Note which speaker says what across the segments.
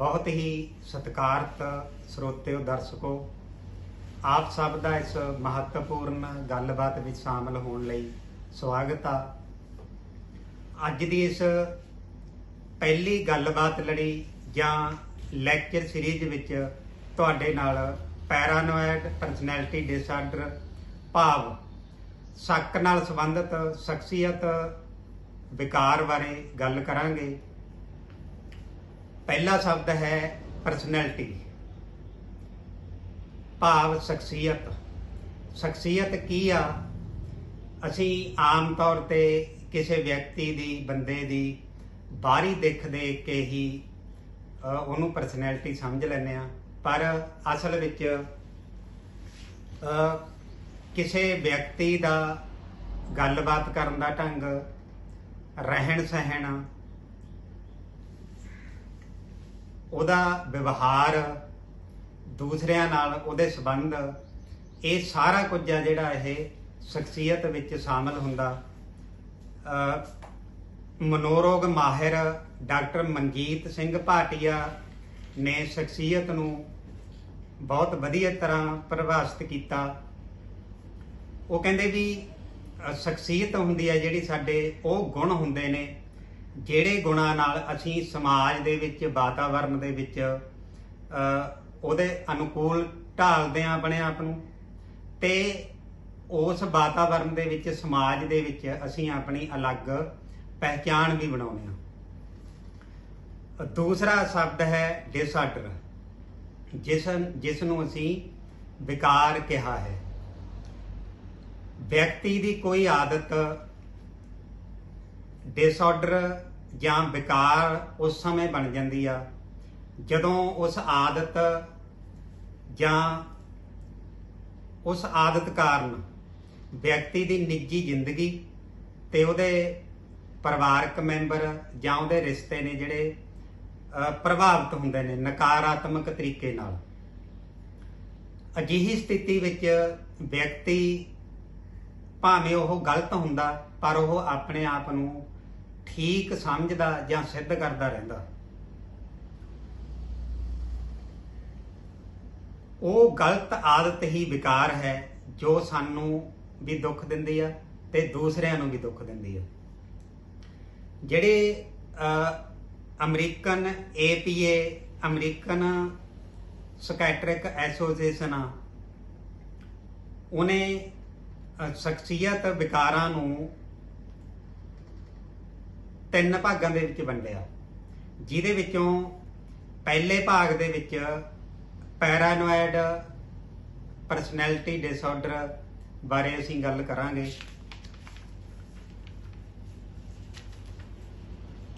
Speaker 1: ਬਹੁਤ ਹੀ ਸਤਿਕਾਰਤ ਸਰੋਤਿਓ ਦਰਸ਼ਕੋ, ਆਪ ਸਭ ਦਾ ਇਸ ਮਹੱਤਵਪੂਰਨ ਗੱਲਬਾਤ ਵਿੱਚ ਸ਼ਾਮਲ ਹੋਣ ਲਈ ਸਵਾਗਤ ਆ। ਅੱਜ ਦੀ ਇਸ ਪਹਿਲੀ ਗੱਲਬਾਤ ਲੜੀ ਜਾਂ ਲੈਕਚਰ ਸੀਰੀਜ਼ ਵਿੱਚ ਤੁਹਾਡੇ ਨਾਲ ਪੈਰਾਨੋਇਡ ਪਰਸਨੈਲਿਟੀ ਡਿਸਆਰਡਰ ਭਾਵ ਸ਼ੱਕ ਨਾਲ ਸੰਬੰਧਿਤ ਸ਼ਖਸੀਅਤ ਵਿਕਾਰ ਬਾਰੇ ਗੱਲ ਕਰਾਂਗੇ। ਪਹਿਲਾ ਸ਼ਬਦ ਹੈ ਪਰਸਨੈਲਿਟੀ ਭਾਵ ਸ਼ਖਸੀਅਤ। ਸ਼ਖਸੀਅਤ ਕੀ ਆ? ਅਸੀਂ ਆਮ ਤੌਰ ਤੇ ਕਿਸੇ ਵਿਅਕਤੀ ਦੀ, ਬੰਦੇ ਦੀ ਬਾਹਰੀ ਦਿੱਖ ਦੇਖ ਕੇ ਹੀ ਉਹਨੂੰ ਪਰਸਨੈਲਿਟੀ ਸਮਝ ਲੈਂਦੇ ਆ ਪਰ ਅਸਲ ਵਿੱਚ ਕਿਸੇ ਵਿਅਕਤੀ ਦਾ ਗੱਲਬਾਤ ਕਰਨ ਦਾ ਢੰਗ ਰਹਿਣ ਸਹਿਣ ਉਹਦਾ ਵਿਵਹਾਰ, ਦੂਸਰਿਆਂ ਨਾਲ ਉਹਦੇ ਸਬੰਧ, ਇਹ ਸਾਰਾ ਕੁਝ ਆ ਜਿਹੜਾ ਇਹ ਸ਼ਖਸੀਅਤ ਵਿੱਚ ਸ਼ਾਮਲ ਹੁੰਦਾ। ਮਨੋਰੋਗ ਮਾਹਿਰ ਡਾਕਟਰ ਮਨਜੀਤ ਸਿੰਘ ਭਾਟੀਆ ਨੇ ਸ਼ਖਸੀਅਤ ਨੂੰ ਬਹੁਤ ਵਧੀਆ ਤਰ੍ਹਾਂ ਪਰਿਭਾਸ਼ਿਤ ਕੀਤਾ। ਉਹ ਕਹਿੰਦੇ ਵੀ ਸ਼ਖਸੀਅਤ ਹੁੰਦੀ ਹੈ ਜਿਹੜੀ ਸਾਡੇ ਉਹ ਗੁਣ ਹੁੰਦੇ ਨੇ। ਜਿਹੜੇ ਗੁਣਾਂ ਨਾਲ ਅਸੀਂ ਸਮਾਜ ਦੇ ਵਿੱਚ ਵਾਤਾਵਰਣ ਦੇ ਵਿੱਚ ਉਹਦੇ ਅਨੁਕੂਲ ਢਾਲਦੇ ਆ ਆਪਣੇ ਆਪ ਨੂੰ ਤੇ ਉਸ ਵਾਤਾਵਰਣ ਦੇ ਵਿੱਚ, ਸਮਾਜ ਦੇ ਵਿੱਚ ਅਸੀਂ ਆਪਣੀ ਅਲੱਗ ਪਹਿਚਾਣ ਵੀ ਬਣਾਉਂਦੇ ਆ ਦੂਸਰਾ ਸ਼ਬਦ ਹੈ ਡਿਸਆਰਡਰ ਜਿਸ ਜਿਸ ਨੂੰ ਅਸੀਂ ਵਿਕਾਰ ਕਿਹਾ ਹੈ। ਵਿਅਕਤੀ ਦੀ ਕੋਈ ਆਦਤ ਡਿਸਆਰਡਰ ਜਾਂ ਵਿਕਾਰ ਉਸ ਸਮੇਂ ਬਣ ਜਾਂਦੀ ਆ, ਜਦੋਂ ਉਸ ਆਦਤ ਜਾਂ ਉਸ ਆਦਤ ਕਾਰਨ ਵਿਅਕਤੀ ਦੀ ਨਿੱਜੀ ਜ਼ਿੰਦਗੀ ਤੇ ਉਹਦੇ ਪਰਿਵਾਰਕ ਮੈਂਬਰ ਜਾਂ ਉਹਦੇ ਰਿਸ਼ਤੇ ਨੇ ਜਿਹੜੇ ਪ੍ਰਭਾਵਿਤ ਹੁੰਦੇ ਨੇ ਨਕਾਰਾਤਮਕ ਤਰੀਕੇ ਨਾਲ। ਅਜਿਹੀ ਸਥਿਤੀ ਵਿੱਚ ਵਿਅਕਤੀ ਭਾਵੇਂ ਉਹ ਗਲਤ ਹੁੰਦਾ ਪਰ ਉਹ ਆਪਣੇ ਆਪ ਨੂੰ ਠੀਕ ਸਮਝਦਾ ਜਾਂ ਸਿੱਧ ਕਰਦਾ ਰਹਿੰਦਾ। ਉਹ ਗਲਤ ਆਦਤ ਹੀ ਵਿਕਾਰ ਹੈ ਜੋ ਸਾਨੂੰ ਵੀ ਦੁੱਖ ਦਿੰਦੀ ਆ ਤੇ ਦੂਸਰਿਆਂ ਨੂੰ ਵੀ ਦੁੱਖ ਦਿੰਦੀ ਆ। ਜਿਹੜੇ ਅ, American APA American psychiatric association ਆ ਉਹਨੇ ਸ਼ਖਸੀਅਤ ਵਿਕਾਰਾਂ ਨੂੰ ਤਿੰਨ ਭਾਗਾਂ ਦੇ ਵਿੱਚ ਵੰਡਿਆ। ਜਿਹਦੇ ਵਿੱਚੋਂ ਪਹਿਲੇ ਭਾਗ ਦੇ ਵਿੱਚ ਪੈਰਾਨੋਇਡ ਪਰਸਨੈਲਿਟੀ ਡਿਸਆਰਡਰ ਬਾਰੇ ਅਸੀਂ ਗੱਲ ਕਰਾਂਗੇ।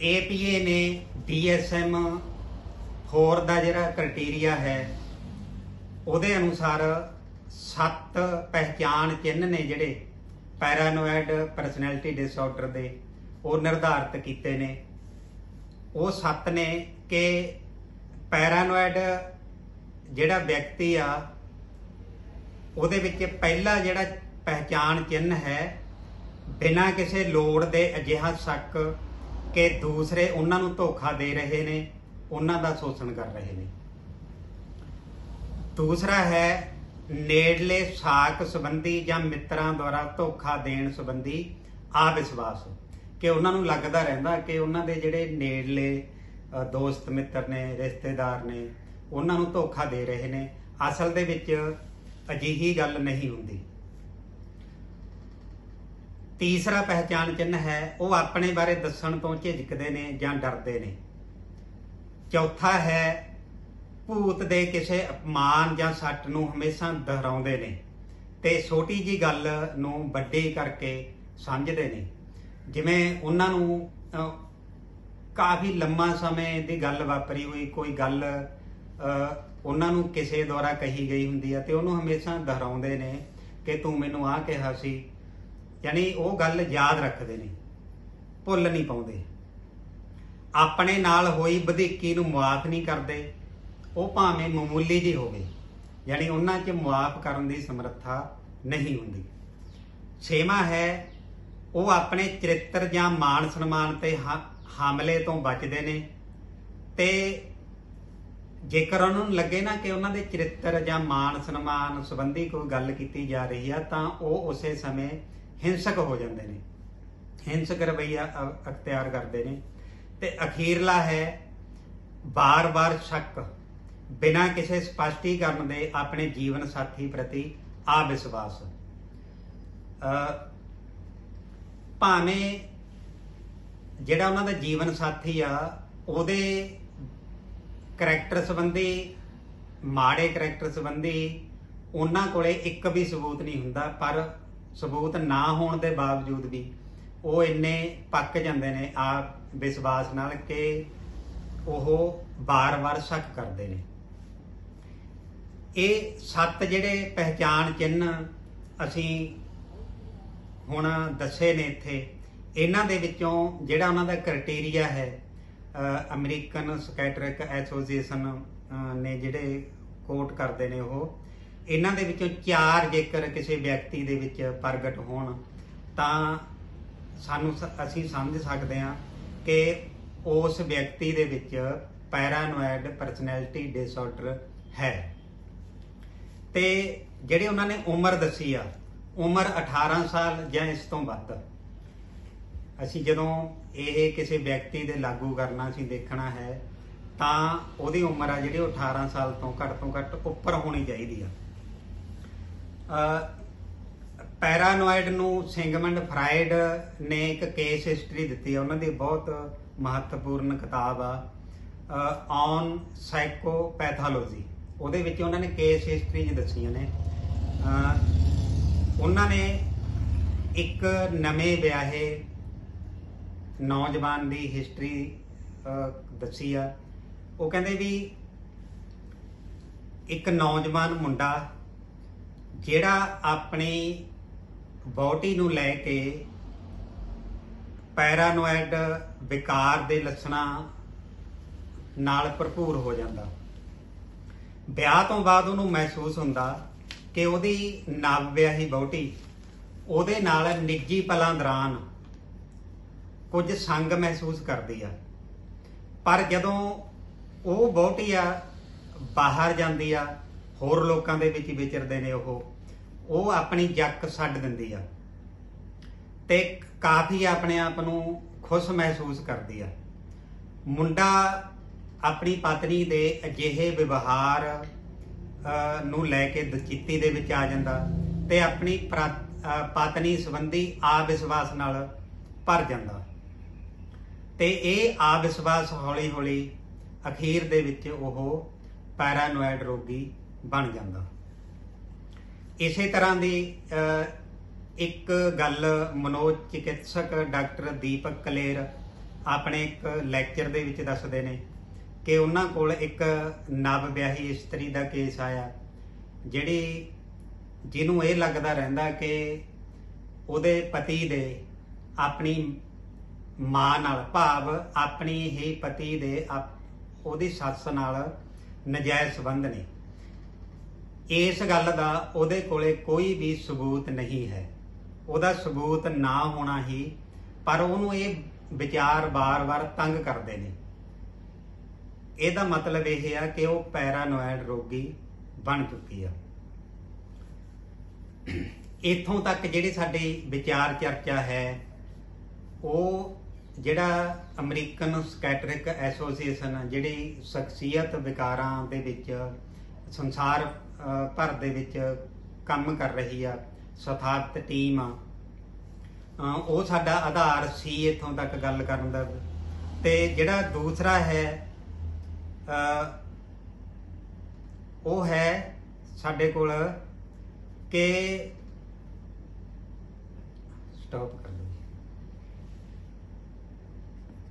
Speaker 1: APA ਨੇ DSM 4 ਦਾ ਜਿਹੜਾ ਕ੍ਰਾਈਟੇਰੀਆ ਹੈ, ਉਹਦੇ ਅਨੁਸਾਰ ਸੱਤ ਪਹਿਚਾਣ ਚਿੰਨ੍ਹ ਨੇ ਜਿਹੜੇ ਪੈਰਾਨੋਇਡ ਪਰਸਨੈਲਿਟੀ ਡਿਸਆਰਡਰ ਦੇ ਉਹ ਨਿਰਧਾਰਤ ਕੀਤੇ ਨੇ। ਉਹ ਸੱਤ ਨੇ ਕਿ ਪੈਰਾਨੋਇਡ ਜਿਹੜਾ ਵਿਅਕਤੀ ਆ, ਉਹਦੇ ਵਿੱਚ ਪਹਿਲਾ ਜਿਹੜਾ ਪਹਿਚਾਣ ਚਿੰਨ੍ਹ ਹੈ, ਬਿਨਾਂ ਕਿਸੇ ਲੋੜ ਦੇ ਅਜਿਹਾ ਸ਼ੱਕ ਕਿ ਦੂਸਰੇ ਉਹਨਾਂ ਨੂੰ ਧੋਖਾ ਦੇ ਰਹੇ ਨੇ, ਉਹਨਾਂ ਦਾ ਸ਼ੋਸ਼ਣ ਕਰ ਰਹੇ ਨੇ। ਦੂਸਰਾ ਹੈ ਨੇੜਲੇ ਸਾਕ ਸੰਬੰਧੀ ਜਾਂ ਮਿੱਤਰਾਂ ਦੁਆਰਾ ਧੋਖਾ ਦੇਣ ਸੰਬੰਧੀ ਆ ਵਿਸ਼ਵਾਸ ਕਿ ਉਹਨਾਂ ਨੂੰ ਲੱਗਦਾ ਰਹਿੰਦਾ ਕਿ ਉਹਨਾਂ ਦੇ ਜਿਹੜੇ ਨੇੜਲੇ ਦੋਸਤ, ਮਿੱਤਰ ਨੇ, ਰਿਸ਼ਤੇਦਾਰ ਨੇ, ਉਹਨਾਂ ਨੂੰ ਧੋਖਾ ਦੇ ਰਹੇ ਨੇ, ਅਸਲ ਦੇ ਵਿੱਚ ਅਜਿਹੀ ਗੱਲ ਨਹੀਂ ਹੁੰਦੀ। ਤੀਸਰਾ ਪਹਿਚਾਨ ਚਿੰਨ੍ਹ ਹੈ, ਉਹ ਆਪਣੇ ਬਾਰੇ ਦੱਸਣ ਤੋਂ ਝਿਜਕਦੇ ਨੇ ਜਾਂ ਡਰਦੇ ਨੇ। ਚੌਥਾ ਹੈ ਭੂਤ ਦੇ ਕਿਸੇ ਅਪਮਾਨ ਜਾਂ ਸੱਟ ਨੂੰ ਹਮੇਸ਼ਾ ਦੁਹਰਾਉਂਦੇ ਨੇ ਤੇ ਛੋਟੀ ਜੀ ਗੱਲ ਨੂੰ ਵੱਡੀ ਕਰਕੇ ਸਮਝਦੇ ਨੇ। ਜਿਵੇਂ ਉਹਨਾਂ ਨੂੰ ਕਾਫੀ ਲੰਮਾ ਸਮੇਂ ਦੀ ਗੱਲ ਵਾਪਰੀ ਹੋਈ, ਕੋਈ ਗੱਲ ਉਹਨਾਂ ਨੂੰ ਕਿਸੇ ਦੁਆਰਾ ਕਹੀ ਗਈ ਹੁੰਦੀ ਹੈ ਤੇ ਉਹਨੂੰ ਹਮੇਸ਼ਾ ਦੁਹਰਾਉਂਦੇ ਨੇ ਕਿ ਤੂੰ ਮੈਨੂੰ ਆਹ ਕਿਹਾ ਸੀ। ਯਾਨੀ ਉਹ ਗੱਲ ਯਾਦ ਰੱਖਦੇ ਨੇ, ਭੁੱਲ ਨਹੀਂ ਪਾਉਂਦੇ। ਆਪਣੇ ਨਾਲ ਹੋਈ ਵਧੀਕੀ ਨੂੰ ਮਾਫ ਨਹੀਂ ਕਰਦੇ। ਉਹ ਭਾਵੇਂ ਮਾਮੂਲੀ ਜੀ ਹੋਵੇ, ਯਾਨੀ ਉਹਨਾਂ 'ਚ ਮੁਆਫ ਕਰਨ ਦੀ ਸਮਰੱਥਾ ਨਹੀਂ ਹੁੰਦੀ। ਛੇਵਾਂ ਹੈ, ਉਹ ਆਪਣੇ ਚਰਿੱਤਰ ਜਾਂ ਮਾਨ ਸਨਮਾਨ ਤੇ ਹਮਲੇ ਤੋਂ ਬਚਦੇ ਨੇ ਤੇ ਜੇਕਰ ਉਹਨਾਂ ਨੂੰ ਲੱਗੇ ਨਾ ਕਿ ਉਹਨਾਂ ਦੇ ਚਰਿੱਤਰ ਜਾਂ ਮਾਨ ਸਨਮਾਨ ਸੰਬੰਧੀ ਕੋਈ ਗੱਲ ਕੀਤੀ ਜਾ ਰਹੀ ਆ, ਤਾਂ ਉਹ ਉਸੇ ਸਮੇਂ ਹਿੰਸਕ ਹੋ ਜਾਂਦੇ ਨੇ। ਹਿੰਸਕ ਰਵੱਈਆ ਅ- ਅਖਤਿਆਰ ਕਰਦੇ ਨੇ। ਤੇ ਅਖੀਰਲਾ ਹੈ ਬਾਰ-ਬਾਰ ਸ਼ੱਕ। ਬਿਨਾਂ ਕਿਸੇ ਸਪਸ਼ਟੀਕਰਨ ਦੇ ਆਪਣੇ ਜੀਵਨ ਸਾਥੀ ਪ੍ਰਤੀ ਆ ਵਿਸ਼ਵਾਸ। ਭਾਵੇਂ ਜਿਹੜਾ ਉਹਨਾਂ ਦਾ ਜੀਵਨ ਸਾਥੀ ਆ, ਉਹਦੇ ਕਰੈਕਟਰ ਸੰਬੰਧੀ, ਮਾੜੇ ਕਰੈਕਟਰ ਸੰਬੰਧੀ ਉਹਨਾਂ ਕੋਲੇ ਇੱਕ ਵੀ ਸਬੂਤ ਨਹੀਂ ਹੁੰਦਾ, ਪਰ ਸਬੂਤ ਨਾ ਹੋਣ ਦੇ ਬਾਵਜੂਦ ਵੀ ਉਹ ਇੰਨੇ ਪੱਕ ਜਾਂਦੇ ਨੇ ਆ ਵਿਸ਼ਵਾਸ ਨਾਲ ਕਿ ਉਹ ਬਾਰ-ਬਾਰ ਸ਼ੱਕ ਕਰਦੇ ਨੇ। ਇਹ ਸੱਤ ਜਿਹੜੇ ਪਹਿਚਾਣ ਚਿੰਨ੍ਹ ਅਸੀਂ ਹੁਣ ਦੱਸੇ ਨੇ ਇੱਥੇ, ਇਹਨਾਂ ਦੇ ਵਿੱਚੋਂ ਜਿਹੜਾ ਉਹਨਾਂ ਦਾ ਕ੍ਰਾਈਟੇਰੀਆ ਹੈ ਅਮਰੀਕਨ ਸਕੈਟਰਿਕ ਐਸੋਸੀਏਸ਼ਨ ਨੇ ਜਿਹੜੇ ਕੋਟ ਕਰਦੇ ਨੇ ਉਹ, ਇਹਨਾਂ ਦੇ ਵਿੱਚੋਂ ਚਾਰ ਜੇਕਰ ਕਿਸੇ ਵਿਅਕਤੀ ਦੇ ਵਿੱਚ ਪ੍ਰਗਟ ਹੋਣ, ਤਾਂ ਸਾਨੂੰ ਸ- ਅਸੀਂ ਸਮਝ ਸਕਦੇ ਹਾਂ ਕਿ ਉਸ ਵਿਅਕਤੀ ਦੇ ਵਿੱਚ ਪੈਰਾਨੋਇਡ ਪਰਸਨੈਲਿਟੀ ਡਿਸਆਰਡਰ ਹੈ। ਤੇ ਜਿਹੜੇ ਉਹਨਾਂ ਨੇ ਉਮਰ ਦੱਸੀ ਆ, ਉਮਰ 18 ਸਾਲ ਜਾਂ ਇਸ ਤੋਂ ਵੱਧ। ਅਸੀਂ ਜਦੋਂ ਇਹ ਕਿਸੇ ਵਿਅਕਤੀ ਦੇ ਲਾਗੂ ਕਰਨਾ ਅਸੀਂ ਦੇਖਣਾ ਹੈ, ਤਾਂ ਉਹਦੀ ਉਮਰ ਆ ਜਿਹੜੀ ਉਹ 18 ਸਾਲ ਤੋਂ ਘੱਟ ਤੋਂ ਘੱਟ ਉੱਪਰ ਹੋਣੀ ਚਾਹੀਦੀ ਆ। ਪੈਰਾਨੋਇਡ ਨੂੰ ਸਿੰਗਮੰਡ ਫਰਾਇਡ ਨੇ ਇੱਕ ਕੇਸ ਹਿਸਟਰੀ ਦਿੱਤੀ ਹੈ ਉਹਨਾਂ ਦੀ ਬਹੁਤ ਮਹੱਤਵਪੂਰਨ ਕਿਤਾਬ ਆ ਔਨ ਸਾਈਕੋਪੈਥੋਲੋਜੀ ਉਹਦੇ ਵਿੱਚ ਉਹਨਾਂ ਨੇ ਕੇਸ ਹਿਸਟਰੀ ਦੱਸੀਆਂ ਨੇ ਉਹਨਾਂ। ਨੇ ਇੱਕ ਨਵੇਂ ਵਿਆਹੇ ਨੌਜਵਾਨ ਦੀ ਹਿਸਟਰੀ ਦੱਸੀ ਆ। ਉਹ ਕਹਿੰਦੇ ਵੀ ਇੱਕ ਨੌਜਵਾਨ ਮੁੰਡਾ ਜਿਹੜਾ ਆਪਣੀ ਬੋਟੀ ਨੂੰ ਲੈ ਕੇ ਪੈਰਾਨੋਇਡ ਵਿਕਾਰ ਦੇ ਲੱਛਣਾਂ ਨਾਲ ਭਰਪੂਰ ਹੋ ਜਾਂਦਾ। ਵਿਆਹ ਤੋਂ ਬਾਅਦ ਉਹਨੂੰ ਮਹਿਸੂਸ ਹੁੰਦਾ ਕਿ ਉਹਦੀ ਨਵ ਵਿਆਹੀ ਬਹੁਟੀ ਉਹਦੇ ਨਾਲ ਨਿੱਜੀ ਪਲਾਂ ਦੌਰਾਨ ਕੁਝ ਸੰਗ ਮਹਿਸੂਸ ਕਰਦੀ ਆ। ਪਰ ਜਦੋਂ ਉਹ ਬਹੁਟੀ ਆ, ਬਾਹਰ ਜਾਂਦੀ ਆ, ਹੋਰ ਲੋਕਾਂ ਦੇ ਵਿੱਚ ਵਿਚਰਦੇ ਨੇ ਉਹ ਉਹ ਆਪਣੀ ਜੱਕ ਛੱਡ ਦਿੰਦੀ ਆ ਤੇ ਕਾਫੀ ਆਪਣੇ ਆਪ ਨੂੰ ਖੁਸ਼ ਮਹਿਸੂਸ ਕਰਦੀ ਆ। ਮੁੰਡਾ ਆਪਣੀ ਪਤਨੀ ਦੇ ਅਜਿਹੇ ਵਿਵਹਾਰ ਨੂੰ ਲੈ ਕੇ ਦਚਿੱਤੀ ਦੇ ਵਿੱਚ ਆ ਜਾਂਦਾ ਤੇ ਆਪਣੀ ਪ੍ਰਾ- ਪਤਨੀ ਸੰਬੰਧੀ ਆ ਵਿਸ਼ਵਾਸ ਨਾਲ ਭਰ ਜਾਂਦਾ। ਤੇ ਇਹ ਆਵਿਸ਼ਵਾਸ ਹੌਲੀ-ਹੌਲੀ ਅਖੀਰ ਦੇ ਵਿੱਚ ਉਹ ਪੈਰਾਨੋਇਡ ਰੋਗੀ ਬਣ ਜਾਂਦਾ। ਇਸੇ ਤਰ੍ਹਾਂ ਦੀ ਇੱਕ ਗੱਲ ਮਨੋਜ ਚਿਕਿਤਸਕ ਡਾਕਟਰ ਦੀਪਕ ਕਲੇਰ ਆਪਣੇ ਇੱਕ ਲੈਕਚਰ ਦੇ ਵਿੱਚ ਦੱਸਦੇ ਨੇ। ਕਿ ਉਹਨਾਂ ਕੋਲ ਇੱਕ ਨਵ ਵਿਆਹੀ ਇਸਤਰੀ ਦਾ ਕੇਸ ਆਇਆ, ਜਿਹੜੀ ਜਿਹਨੂੰ ਇਹ ਲੱਗਦਾ ਰਹਿੰਦਾ ਕਿ ਉਹਦੇ ਪਤੀ ਦੇ ਆਪਣੀ ਮਾਂ ਨਾਲ ਭਾਵ ਆਪਣੀ ਹੀ ਪਤੀ ਦੇ ਆਪ- ਉਹਦੀ ਸੱਸ ਨਾਲ ਨਜਾਇਜ਼ ਸੰਬੰਧ ਨੇ। ਇਸ ਗੱਲ ਦਾ ਉਹਦੇ ਕੋਲੇ ਕੋਈ ਵੀ ਸਬੂਤ ਨਹੀਂ ਹੈ। ਉਹਦਾ ਸਬੂਤ ਨਾ ਹੋਣਾ ਹੀ, ਪਰ ਉਹਨੂੰ ਇਹ ਵਿਚਾਰ ਬਾਰ-ਬਾਰ ਤੰਗ ਕਰਦੇ ਨੇ। ਇਹਦਾ ਮਤਲਬ ਇਹ ਆ ਕਿ ਉਹ ਪੈਰਾਨੋਇਡ ਰੋਗੀ ਬਣ ਚੁੱਕੀ ਆ। ਇਥੋਂ ਤੱਕ ਜਿਹੜੀ ਸਾਡੀ ਵਿਚਾਰ ਚਰਚਾ ਹੈ, ਉਹ ਜਿਹੜਾ ਅਮਰੀਕਨ ਸਕੈਟਰਿਕ ਐਸੋਸੀਏਸ਼ਨ ਜਿਹੜੀ ਸ਼ਖਸੀਅਤ ਵਿਕਾਰਾਂ ਦੇ ਵਿੱਚ, ਸੰਸਾਰ ਭਰ ਦੇ ਵਿੱਚ ਕੰਮ ਕਰ ਰਹੀ ਆ, ਸਥਾਪਿਤ ਟੀਮ ਆ ਉਹ ਸਾਡਾ ਆਧਾਰ ਸੀ ਇਥੋਂ ਤੱਕ ਗੱਲ ਕਰਨ ਦਾ। ਤੇ ਜਿਹੜਾ ਦੂਸਰਾ ਹੈ ਉਹ ਹੈ ਸਾਡੇ ਕੋਲ ਕਿ ਸਟਾਪ ਕਰ